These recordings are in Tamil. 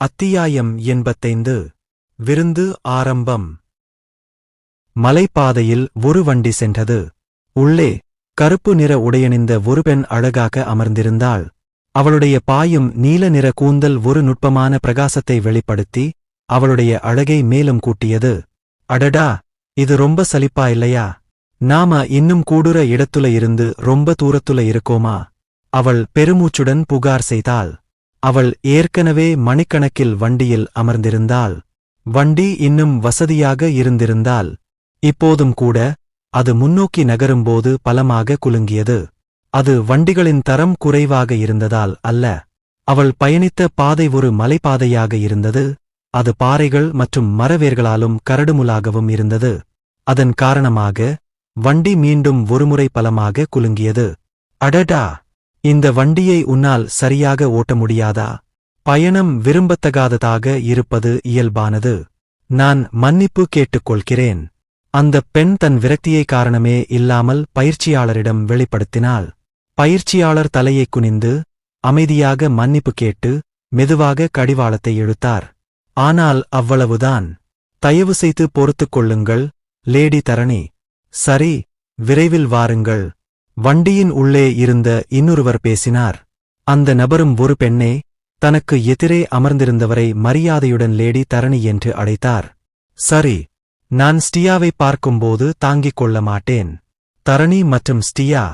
அத்தியாயம் எண்பத்தைந்து. விருந்து ஆரம்பம். மலைப்பாதையில் ஒரு வண்டி சென்றது. உள்ளே கருப்பு நிற உடையணிந்த ஒரு பெண் அழகாக அமர்ந்திருந்தாள். அவளுடைய பாயும் நீல நிற கூந்தல் ஒரு நுட்பமான பிரகாசத்தை வெளிப்படுத்தி அவளுடைய அழகை மேலும் கூட்டியது. அடடா இது ரொம்ப சலிப்பா இல்லையா? நாம இன்னும் கூடுற இடத்துல இருந்து ரொம்ப தூரத்துல இருக்கோமா? அவள் பெருமூச்சுடன் புகார் செய்தாள். அவள் ஏற்கனவே மணிக்கணக்கில் வண்டியில் அமர்ந்திருந்தாள். வண்டி இன்னும் வசதியாக இருந்திருந்தால் இப்போதும் கூட அது முன்னோக்கி நகரும்போது பலமாக குலுங்கியது. அது வண்டிகளின் தரம் குறைவாக இருந்ததால் அல்ல. அவள் பயணித்த பாதை ஒரு மலைப்பாதையாக இருந்தது. அது பாறைகள் மற்றும் மரவேர்களாலும் கரடுமுலாகவும் இருந்தது. அதன் காரணமாக வண்டி மீண்டும் ஒருமுறை பலமாக குலுங்கியது. அடடா! இந்த வண்டியை உன்னால் சரியாக ஓட்ட முடியாதா? பயணம் விரும்பத்தகாததாக இருப்பது இயல்பானது. நான் மன்னிப்பு கேட்டுக்கொள்கிறேன். அந்தப் பெண் தன் விரக்தியை காரணமே இல்லாமல் பயிற்சியாளரிடம் வெளிப்படுத்தினாள். பயிற்சியாளர் தலையை குனிந்து அமைதியாக மன்னிப்பு கேட்டு மெதுவாக கடிவாளத்தை இழுத்தார். ஆனால் அவ்வளவுதான். தயவு செய்து பொறுத்துக் கொள்ளுங்கள் லேடி தரணி. சரி விரைவில் வாருங்கள். வண்டியின் உள்ளே இருந்த இன்னொருவர் பேசினார். அந்த நபரும் ஒரு பெண்ணே தனக்கு எதிரே அமர்ந்திருந்தவரை மரியாதையுடன் லேடி தரணி என்று அழைத்தார். சரி நான் ஸ்டியாவை பார்க்கும்போது தாங்கிக் கொள்ள மாட்டேன். தரணி மற்றும் ஸ்டியா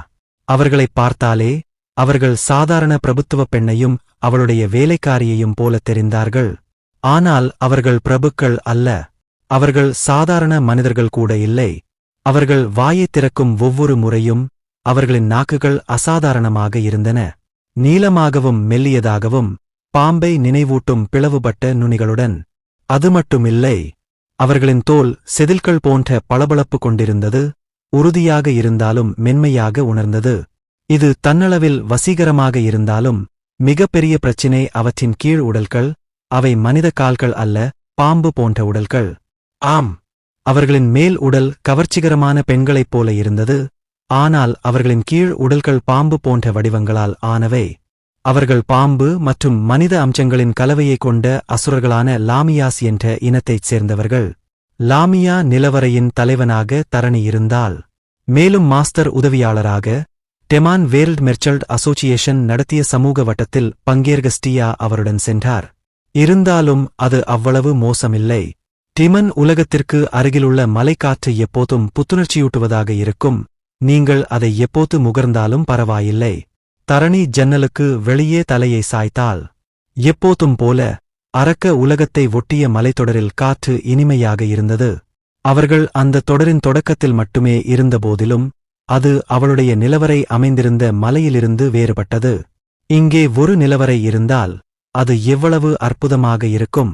அவர்களைப் பார்த்தாலே அவர்கள் சாதாரண பிரபுத்துவ பெண்ணையும் அவளுடைய வேலைக்காரியையும் போல தெரிந்தார்கள். ஆனால் அவர்கள் பிரபுக்கள் அல்ல. அவர்கள் சாதாரண மனிதர்கள் கூட இல்லை. அவர்கள் வாயைத் திறக்கும் ஒவ்வொரு முறையும் அவர்களின் நாக்குகள் அசாதாரணமாக இருந்தன. நீளமாகவும் மெல்லியதாகவும் பாம்பை நினைவூட்டும் பிளவுபட்ட நுனிகளுடன் அது மட்டுமில்லை அவர்களின் தோல் செதில்கள் போன்ற பளபளப்பு கொண்டிருந்தது உறுதியாக இருந்தாலும் மென்மையாக உணர்ந்தது. இது தன்னளவில் வசீகரமாக இருந்தாலும் மிகப்பெரிய பிரச்சினை அவற்றின் கீழ் உடல்கள் அவை மனித கால்கள் அல்ல பாம்பு போன்ற உடல்கள். ஆம் அவர்களின் மேல் உடல் கவர்ச்சிகரமான பெண்களைப் போல இருந்தது ஆனால் அவர்களின் கீழ் உடல்கள் பாம்பு போன்ற வடிவங்களால் ஆனவை. அவர்கள் பாம்பு மற்றும் மனித அம்சங்களின் கலவையைக் கொண்ட அசுரர்களான லாமியாஸ் என்ற இனத்தைச் சேர்ந்தவர்கள். லாமியா நிலவரையின் தலைவனாக தரணி இருந்தால் மேலும் மாஸ்டர் உதவியாளராக டெமான் வேர்ல்ட் மெர்ச்சல்ட் அசோசியேஷன் நடத்திய சமூக வட்டத்தில் பங்கேற்க ஸ்டியா அவருடன் சென்றார். இருந்தாலும் அது அவ்வளவு மோசமில்லை. டிமன் உலகத்திற்கு அருகிலுள்ள மலைக்காற்று எப்போதும் புத்துணர்ச்சியூட்டுவதாக இருக்கும். நீங்கள் அதை எப்போது முகர்ந்தாலும் பரவாயில்லை. தரணி ஜன்னலுக்கு வெளியே தலையை சாய்த்தாள். எப்போதும் போல அரக்க உலகத்தை ஒட்டிய மலைத்தொடரில் காற்று இனிமையாக இருந்தது. அவர்கள் அந்த தொடரின் தொடக்கத்தில் மட்டுமே இருந்தபோதிலும் அது அவளுடைய நிலவரை அமைந்திருந்த மலையிலிருந்து வேறுபட்டது. இங்கே ஒரு நிலவரை இருந்தால் அது எவ்வளவு அற்புதமாக இருக்கும்.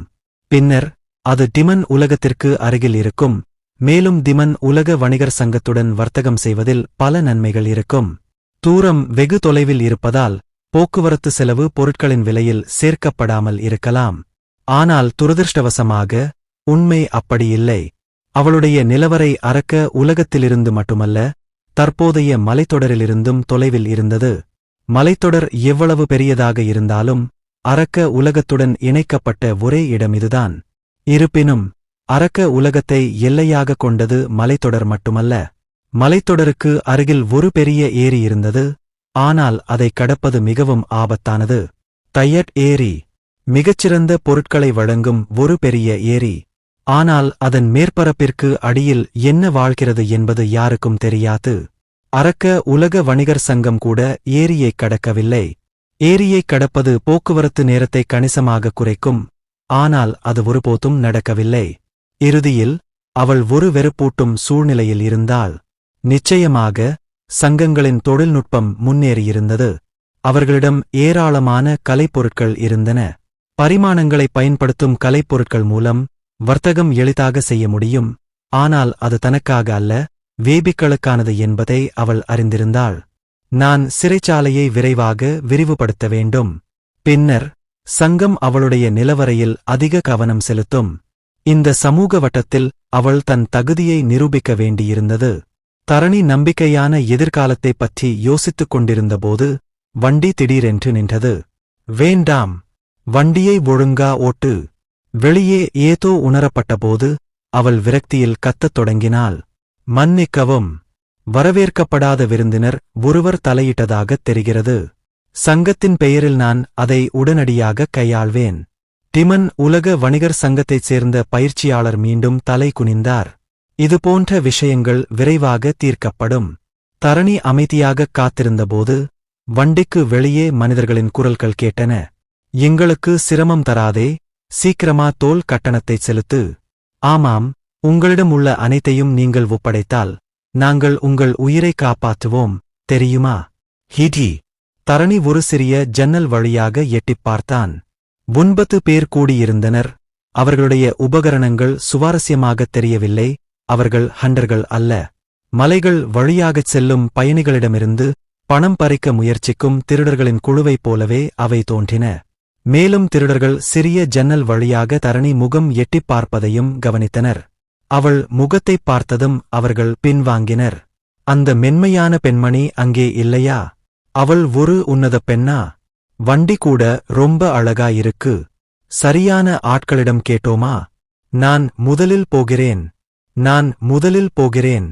பின்னர் அது டிமன் உலகத்திற்கு அருகில் இருக்கும். மேலும் திமன் உலக வணிகர் சங்கத்துடன் வர்த்தகம் செய்வதில் பல நன்மைகள் இருக்கும். தூரம் வெகு தொலைவில் இருப்பதால் போக்குவரத்து செலவு பொருட்களின் விலையில் சேர்க்கப்படாமல் இருக்கலாம். ஆனால் துரதிருஷ்டவசமாக உண்மை அப்படியில்லை அவளுடைய நிலவரை அறக்க உலகத்திலிருந்து மட்டுமல்ல தற்போதைய மலைத்தொடரிலிருந்தும் தொலைவில் இருந்தது. மலைத்தொடர் எவ்வளவு பெரியதாக இருந்தாலும் அறக்க உலகத்துடன் இணைக்கப்பட்ட ஒரே இடம் இதுதான். இருப்பினும் அரக்க உலகத்தை எல்லையாக கொண்டது மலைத்தொடர் மட்டுமல்ல. மலைத்தொடருக்கு அருகில் ஒரு பெரிய ஏரி இருந்தது. ஆனால் அதை கடப்பது மிகவும் ஆபத்தானது. தையட் ஏரி மிகச்சிறந்த பொருட்களை வழங்கும் ஒரு பெரிய ஏரி. ஆனால் அதன் மேற்பரப்பிற்கு அடியில் என்ன வாழ்கிறது என்பது யாருக்கும் தெரியாது. அரக்க உலக வணிகர் சங்கம் கூட ஏரியைக் கடக்கவில்லை. ஏரியைக் கடப்பது போக்குவரத்து நேரத்தை கணிசமாக குறைக்கும். ஆனால் அது ஒருபோதும் நடக்கவில்லை. இறுதியில் அவள் ஒரு வெறுப்பூட்டும் சூழ்நிலையில் இருந்தால் நிச்சயமாக சங்கங்களின் தொழில்நுட்பம் முன்னேறியிருந்தது. அவர்களிடம் ஏராளமான கலைப்பொருட்கள் இருந்தன. பரிமாணங்களை பயன்படுத்தும் கலைப்பொருட்கள் மூலம் வர்த்தகம் எளிதாக செய்ய முடியும். ஆனால் அது தனக்காக அல்ல வேபிக்களுக்கானது என்பதை அவள் அறிந்திருந்தாள். நான் சிறைச்சாலையை விரைவாக விரிவுபடுத்த வேண்டும். பின்னர் சங்கம் அவளுடைய நிலவரையில் அதிக கவனம் செலுத்தும். இந்த சமூக வட்டத்தில் அவள் தன் தகுதியை நிரூபிக்க வேண்டியிருந்தது. தரணி நம்பிக்கையான எதிர்காலத்தைப் பற்றி யோசித்துக் கொண்டிருந்தபோது வண்டி திடீரென்று நின்றது. வேண்டாம் வண்டியை ஒழுங்கா ஓட்டு. வெளியே ஏதோ உணரப்பட்டபோது அவள் விரக்தியில் கத்தத் தொடங்கினாள். மன்னிக்கவும் வரவேற்கப்படாத விருந்தினர் ஒருவர் தலையிட்டதாகத் தெரிகிறது. சங்கத்தின் பெயரில் நான் அதை உடனடியாக கையாள்வேன். டிமன் உலக வணிகர் சங்கத்தைச் சேர்ந்த பயிற்சியாளர் மீண்டும் தலை குனிந்தார். இதுபோன்ற விஷயங்கள் விரைவாக தீர்க்கப்படும். தரணி அமைதியாகக் காத்திருந்தபோது வண்டிக்கு வெளியே மனிதர்களின் குரல்கள் கேட்டன. எங்களுக்கு சிரமம் தராதே சீக்கிரமா தோல் கட்டணத்தைச் செலுத்து. ஆமாம் உங்களிடம் உள்ள அனைத்தையும் நீங்கள் ஒப்படைத்தால் நாங்கள் உங்கள் உயிரை காப்பாற்றுவோம் தெரியுமா? ஹிடி தரணி ஒரு சிறிய ஜன்னல் வழியாக எட்டிப் பார்த்தான். ஒன்பது பேர் கூடியிருந்தனர். அவர்களுடைய உபகரணங்கள் சுவாரஸ்யமாகத் தெரியவில்லை. அவர்கள் ஹண்டர்கள் அல்ல. மலைகள் வழியாகச் செல்லும் பயணிகளிடமிருந்து பணம் பறிக்க முயற்சிக்கும் திருடர்களின் குழுவைப் போலவே அவை தோன்றின. மேலும் திருடர்கள் சிறிய ஜன்னல் வழியாக தரணி முகம் எட்டிப் பார்ப்பதையும் கவனித்தனர். அவள் முகத்தைப் பார்த்ததும் அவர்கள் பின்வாங்கினர். அந்த மென்மையான பெண்மணி அங்கே இல்லையா? அவள் ஒரு உன்னத பெண்ணா? வண்டி கூட ரொம்ப அழகா இருக்கு சரியான ஆட்களிடம் கேட்டோமா? நான் முதலில் போகிறேன். நான் முதலில் போகிறேன்.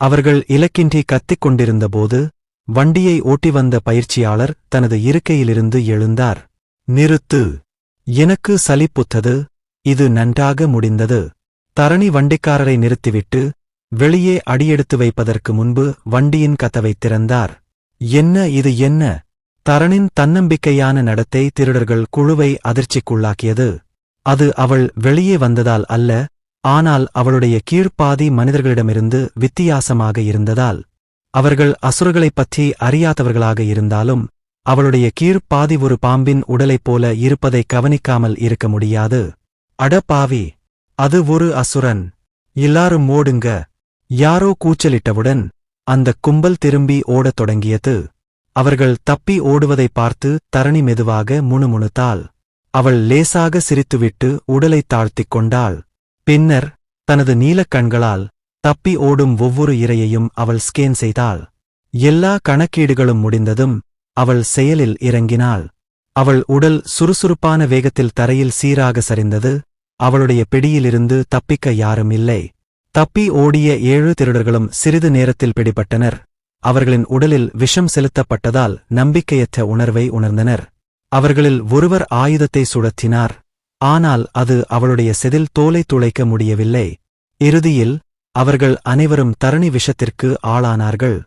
அவர்கள் இலக்கின்றி கத்திக் கொண்டிருந்தபோது வண்டியை ஓட்டி வந்த பயிற்சியாளர் தனது இருக்கையிலிருந்து எழுந்தார். நிறுத்து. எனக்கு சலிப்புத்தது இது நன்றாக முடிந்தது. தரணி வண்டிக்காரரை நிறுத்திவிட்டு வெளியே அடியெடுத்து வைப்பதற்கு முன்பு வண்டியின் கதவைத் திறந்தார். என்ன இது என்ன? தரணின் தன்னம்பிக்கையான நடத்தை திருடர்கள் குழுவை அதிர்ச்சிக்குள்ளாக்கியது. அது அவள் வெளியே வந்ததால் அல்ல ஆனால் அவளுடைய கீழ்ப்பாதி மனிதர்களிடமிருந்து வித்தியாசமாக இருந்ததால். அவர்கள் அசுரர்களைப் பற்றி அறியாதவர்களாக இருந்தாலும் அவளுடைய கீழ்ப்பாதி ஒரு பாம்பின் உடலைப் போல இருப்பதை கவனிக்காமல் இருக்க முடியாது. அட பாவி! அது ஒரு அசுரன். எல்லாரும் ஓடுங்க. யாரோ கூச்சலிட்டவுடன் அந்தக் கும்பல் திரும்பி ஓடத் தொடங்கியது. அவர்கள் தப்பி ஓடுவதை பார்த்து தரணி மெதுவாக முணுமுணுத்தாள். அவள் லேசாக சிரித்துவிட்டு உடலைத் தாழ்த்திக் கொண்டாள். பின்னர் தனது நீலக் கண்களால் தப்பி ஓடும் ஒவ்வொரு இரையையும் அவள் ஸ்கேன் செய்தாள். எல்லா கணக்கீடுகளும் முடிந்ததும் அவள் செயலில் இறங்கினாள். அவள் உடல் சுறுசுறுப்பான வேகத்தில் தரையில் சீராக சரிந்தது. அவளுடைய பிடியிலிருந்து தப்பிக்க யாரும் இல்லை. தப்பி ஓடிய ஏழு திருடர்களும் சிறிது நேரத்தில் பிடிபட்டனர். அவர்களின் உடலில் விஷம் செலுத்தப்பட்டதால் நம்பிக்கையற்ற உணர்வை உணர்ந்தனர். அவர்களில் ஒருவர் ஆயுதத்தை சுழற்றினார் ஆனால் அது அவளுடைய செதில் தோலை துளைக்க முடியவில்லை. இறுதியில் அவர்கள் அனைவரும் தரணி விஷத்திற்கு ஆளானார்கள்.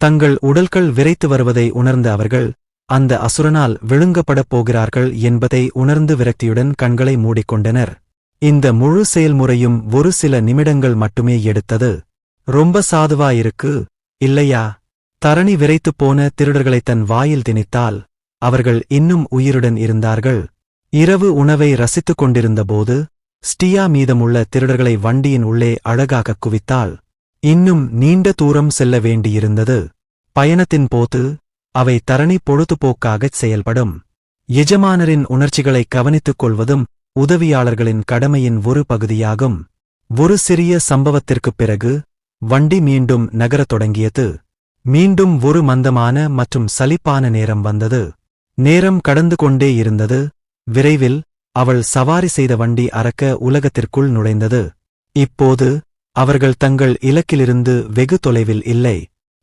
தங்கள் உடல்கள் விரைத்து வருவதை உணர்ந்த அவர்கள் அந்த அசுரனால் விழுங்கப்படப் போகிறார்கள் என்பதை உணர்ந்து விரக்தியுடன் கண்களை மூடிக்கொண்டனர். இந்த முழு செயல்முறையும் ஒரு சில நிமிடங்கள் மட்டுமே எடுத்தது. ரொம்ப சாதுவாயிருக்கு இல்லையா? தரணி விரைத்துப் போன திருடர்களைத் தன் வாயில் திணித்தால் அவர்கள் இன்னும் உயிருடன் இருந்தார்கள். இரவு உணவை ரசித்துக் கொண்டிருந்தபோது ஸ்டியா மீதமுள்ள திருடர்களை வண்டியின் உள்ளே அழகாகக் குவித்தாள். இன்னும் நீண்ட தூரம் செல்ல வேண்டியிருந்தது. பயணத்தின் போது அவை தரணி பொழுதுபோக்காகச் செயல்படும். எஜமானரின் உணர்ச்சிகளை கவனித்துக் கொள்வதும் உதவியாளர்களின் கடமையின் ஒரு பகுதியாகும். ஒரு சிறிய சம்பவத்திற்குப் பிறகு வண்டி மீண்டும் நகரத் தொடங்கியது. மீண்டும் ஒரு மந்தமான மற்றும் சலிப்பான நேரம் வந்தது. நேரம் கடந்து கொண்டே இருந்தது. விரைவில் அவள் சவாரி செய்த வண்டி அறக்க உலகத்திற்குள் நுழைந்தது. இப்போது அவர்கள் தங்கள் இலக்கிலிருந்து வெகு தொலைவில் இல்லை.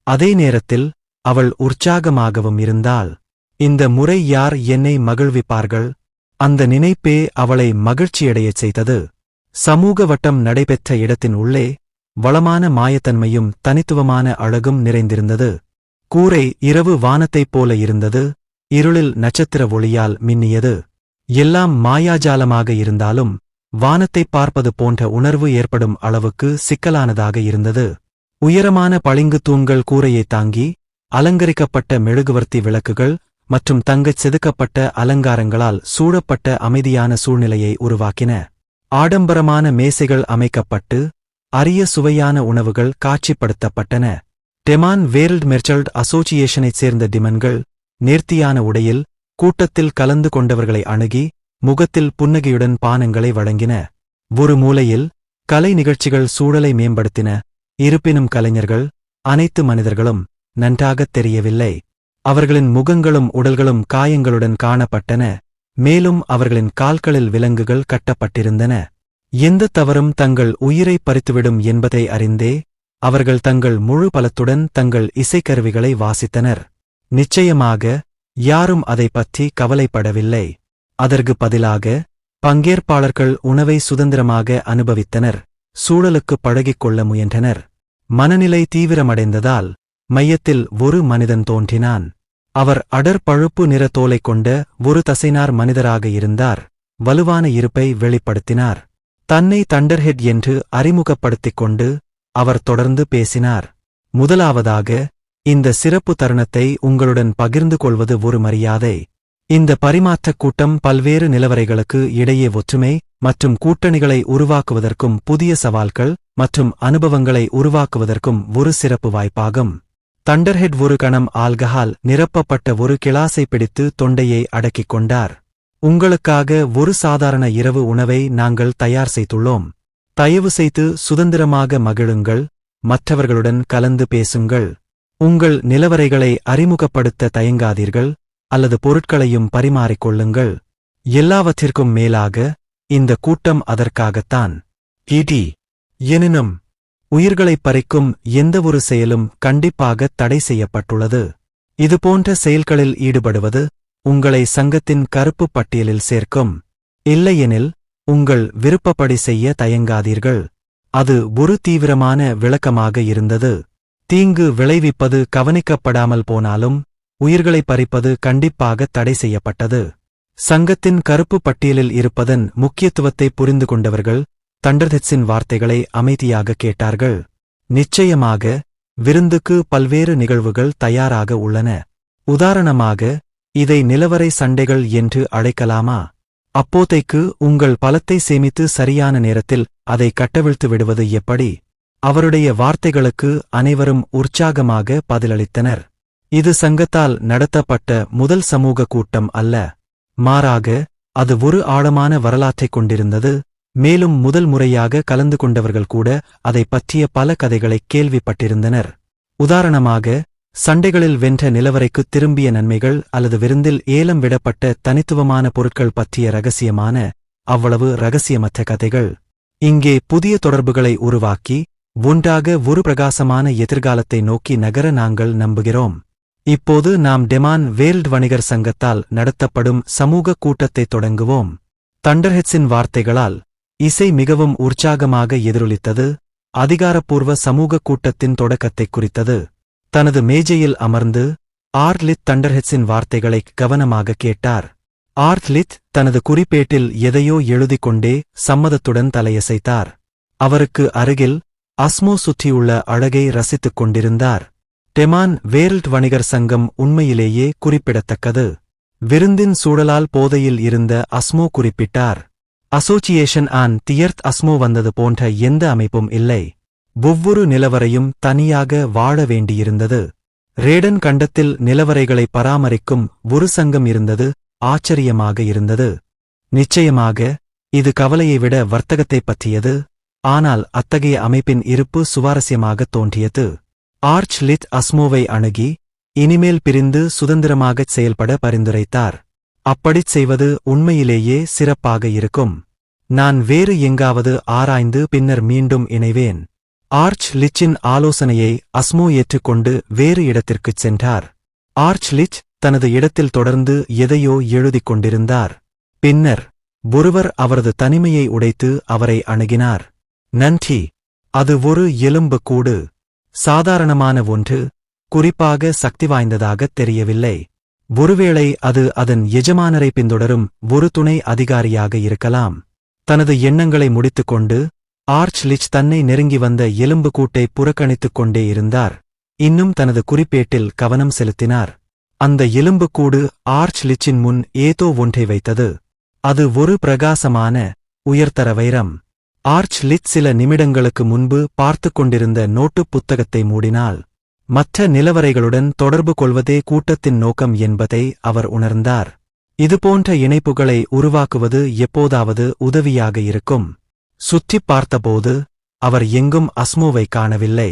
அதே நேரத்தில் அவள் உற்சாகமாகவும் இருந்தாள். இந்த முறை யார் என்னை மகிழ்விப்பார்கள்? அந்த நினைப்பே அவளை மகிழ்ச்சியடையச் செய்தது. சமூக வட்டம் நடைபெற்ற இடத்தின் உள்ளே வளமான மாயத்தன்மையும் தனித்துவமான அழகும் நிறைந்திருந்தது. கூரை இரவு வானத்தைப் போல இருந்தது. இருளில் நட்சத்திர ஒளியால் மின்னியது. எல்லாம் மாயாஜாலமாக இருந்தாலும் வானத்தைப் பார்ப்பது போன்ற உணர்வு ஏற்படும் அளவுக்கு சிக்கலானதாக இருந்தது. உயரமான பளிங்கு தூண்கள் கூரையைத் தாங்கி அலங்கரிக்கப்பட்ட மெழுகுவர்த்தி விளக்குகள் மற்றும் தங்கச் செதுக்கப்பட்ட அலங்காரங்களால் சூழப்பட்ட அமைதியான சூழ்நிலையை உருவாக்கின. ஆடம்பரமான மேசைகள் அமைக்கப்பட்டு அரிய சுவையான உணவுகள் காட்சிப்படுத்தப்பட்டன. டெமான் வேர்ல்ட் மெர்ச்சல்ட் அசோசியேஷனைச் சேர்ந்த டிமன்கள் நேர்த்தியான உடையில் கூட்டத்தில் கலந்து கொண்டவர்களை அணுகி முகத்தில் புன்னகையுடன் பானங்களை வழங்கின. ஒரு மூலையில் கலை நிகழ்ச்சிகள் சூழலை மேம்படுத்தின. இருப்பினும் கலைஞர்கள் அனைத்து மனிதர்களும் நன்றாகத் தெரியவில்லை. அவர்களின் முகங்களும் உடல்களும் காயங்களுடன் காணப்பட்டன. மேலும் அவர்களின் கால்களில் விலங்குகள் கட்டப்பட்டிருந்தன. எந்த தவறும் தங்கள் உயிரை பறித்துவிடும் என்பதை அறிந்தே அவர்கள் தங்கள் முழு பலத்துடன் தங்கள் இசைக்கருவிகளை வாசித்தனர். நிச்சயமாக யாரும் அதை பற்றி கவலைப்படவில்லை. அதற்கு பதிலாக பங்கேற்பாளர்கள் உணவை சுதந்திரமாக அனுபவித்தனர். சூழலுக்கு பழகிக் கொள்ள முயன்றனர். மனநிலை தீவிரமடைந்ததால் மையத்தில் ஒரு மனிதன் தோன்றினான். அவர் அடர் பழுப்பு நிற தோலைக் கொண்ட ஒரு தசைனார் மனிதராக இருந்தார். வலுவான இருப்பை வெளிப்படுத்தினார். தன்னை தண்டர்ஹெட் என்று அறிமுகப்படுத்திக் கொண்டு அவர் தொடர்ந்து பேசினார். முதலாவதாக இந்த சிறப்பு தருணத்தை உங்களுடன் பகிர்ந்து கொள்வது ஒரு மரியாதை. இந்த பரிமாற்றக் கூட்டம் பல்வேறு நிலவரைகளுக்கு இடையே ஒற்றுமை மற்றும் கூட்டணிகளை உருவாக்குவதற்கும் புதிய சவால்கள் மற்றும் அனுபவங்களை உருவாக்குவதற்கும் ஒரு சிறப்பு வாய்ப்பாகும். தண்டர்ஹெட் ஒரு கணம் ஆல்கஹால் நிரப்பப்பட்ட ஒரு கிளாஸை பிடித்து தொண்டையை அடக்கிக் கொண்டார். உங்களுக்காக ஒரு சாதாரண இரவு உணவை நாங்கள் தயார் செய்துள்ளோம். தயவு செய்து சுதந்திரமாக மகிழுங்கள் மற்றவர்களுடன் கலந்து பேசுங்கள். உங்கள் நிலவரைகளை அறிமுகப்படுத்த தயங்காதீர்கள் அல்லது பொருட்களையும் பரிமாறிக்கொள்ளுங்கள் எல்லாவற்றிற்கும் மேலாக இந்த கூட்டம் அதற்காகத்தான். இடி எனினும் உயிர்களைப் பறிக்கும் எந்தவொரு செயலும் கண்டிப்பாக தடை செய்யப்பட்டுள்ளது. இதுபோன்ற செயல்களில் ஈடுபடுவது உங்களை சங்கத்தின் கருப்பு பட்டியலில் சேர்க்கும். இல்லையெனில் உங்கள் விருப்பப்படி செய்ய தயங்காதீர்கள். அது ஒரு தீவிரமான விளக்கமாக இருந்தது. தீங்கு விளைவிப்பது கவனிக்கப்படாமல் போனாலும் உயிர்களை பறிப்பது கண்டிப்பாக தடை செய்யப்பட்டது. சங்கத்தின் கருப்பு பட்டியலில் இருப்பதன் முக்கியத்துவத்தை புரிந்து கொண்டவர்கள் தண்டர்ஹெட்ஸின் வார்த்தைகளை அமைதியாக கேட்டார்கள். நிச்சயமாக விருந்துக்கு பல்வேறு நிகழ்வுகள் தயாராக உள்ளன. உதாரணமாக இதை நிலவரை சண்டைகள் என்று அழைக்கலாமா? அப்போதைக்கு உங்கள் பலத்தை சேமித்து சரியான நேரத்தில் அதை கட்டவிழ்த்து விடுவது எப்படி? அவருடைய வார்த்தைகளுக்கு அனைவரும் உற்சாகமாக பதிலளித்தனர். இது சங்கத்தால் நடத்தப்பட்ட முதல் சமூக கூட்டம் அல்ல. மாறாக அது ஒரு ஆழமான வரலாற்றைக் கொண்டிருந்தது. மேலும் முதல் முறையாக கலந்து கொண்டவர்கள் கூட அதை பற்றிய பல கதைகளைக் கேள்விப்பட்டிருந்தனர். உதாரணமாக சண்டைகளில் வென்ற நிலவரைக்கு திரும்பிய நன்மைகள் அல்லது விருந்தில் ஏலம் விடப்பட்ட தனித்துவமான பொருட்கள் பற்றிய ரகசியமான அவ்வளவு ரகசியமற்ற கதைகள். இங்கே புதிய தொடர்புகளை உருவாக்கி ஒன்றாக ஒரு பிரகாசமான எதிர்காலத்தை நோக்கி நகர நாங்கள் நம்புகிறோம். இப்போது நாம் டெமான் வேல்ட் வணிகர் சங்கத்தால் நடத்தப்படும் சமூக கூட்டத்தை தொடங்குவோம். தண்டர்ஹெட்ஸின் வார்த்தைகளால் இசை மிகவும் உற்சாகமாக எதிரொலித்தது அதிகாரப்பூர்வ சமூக கூட்டத்தின் தொடக்கத்தை குறித்தது. தனது மேஜையில் அமர்ந்து ஆர்லித் தண்டர்ஹெட்ஸின் வார்த்தைகளை கவனமாக கேட்டார். ஆர்ட்லித் தனது குறிப்பேட்டில் எதையோ எழுதிக் கொண்டே சம்மதத்துடன் தலையசைத்தார். அவருக்கு அருகில் அஸ்மோ சுற்றியுள்ள அழகை ரசித்துக் கொண்டிருந்தார். டெமான் வேர்ல்ட் வணிகர் சங்கம் உண்மையிலேயே குறிப்பிடத்தக்கது. விருந்தின் சூழலால் போதையில் இருந்த அஸ்மோ குறிப்பிட்டார். அசோசியேஷன் ஆன் தியர்த் அஸ்மோ வந்தது போன்ற எந்த அமைப்பும் இல்லை. ஒவ்வொரு நிலவரையும் தனியாக வாழ வேண்டியிருந்தது. ரேடன் கண்டத்தில் நிலவரைகளை பராமரிக்கும் ஒரு சங்கம் இருந்தது ஆச்சரியமாக இருந்தது. நிச்சயமாக இது கவலையை விட வர்த்தகத்தைப் பற்றியது ஆனால் அத்தகைய அமைப்பின் இருப்பு சுவாரஸ்யமாகத் தோன்றியது. ஆர்ச் லித் அஸ்மோவை அணுகி இனிமேல் பிரிந்து சுதந்திரமாகச் செயல்பட பரிந்துரைத்தார். அப்படிச் செய்வது உண்மையிலேயே சிறப்பாக இருக்கும். நான் வேறு எங்காவது ஆராய்ந்து பின்னர் மீண்டும் இணைவேன். ஆர்ச் லிச்சின் ஆலோசனையை அஸ்மோ ஏற்றுக்கொண்டு வேறு இடத்திற்குச் சென்றார். ஆர்ச் லிச் தனது இடத்தில் தொடர்ந்து எதையோ எழுதிக் கொண்டிருந்தார். பின்னர் ஒருவர் அவரது தனிமையை உடைத்து அவரை அணுகினார். நன்றி. அது ஒரு எலும்பு கூடு. சாதாரணமான ஒன்று குறிப்பாக சக்தி வாய்ந்ததாகத் தெரியவில்லை. ஒருவேளை அது அதன் எஜமானரை பின்தொடரும் ஒரு துணை அதிகாரியாக இருக்கலாம். தனது எண்ணங்களை முடித்துக்கொண்டு ஆர்ச் லிச் தன்னை நெருங்கி வந்த எலும்பு கூட்டை புறக்கணித்துக் கொண்டே இருந்தார். இன்னும் தனது குறிப்பேட்டில் கவனம் செலுத்தினார். அந்த எலும்புக்கூடு ஆர்ச் லிச்சின் முன் ஏதோ ஒன்றை வைத்தது. அது ஒரு பிரகாசமான உயர்தர வைரம். ஆர்ச் லிச் சில நிமிடங்களுக்கு முன்பு பார்த்துக் கொண்டிருந்த நோட்டுப் புத்தகத்தை மூடினால் மற்ற நிலவரைகளுடன் தொடர்பு கொள்வதே கூட்டத்தின் நோக்கம் என்பதை அவர் உணர்ந்தார். இதுபோன்ற இணைப்புகளை உருவாக்குவது எப்போதாவது உதவியாக இருக்கும். சுற்றிப் பார்த்தபோது அவர் எங்கும் அஸ்முவை காணவில்லை.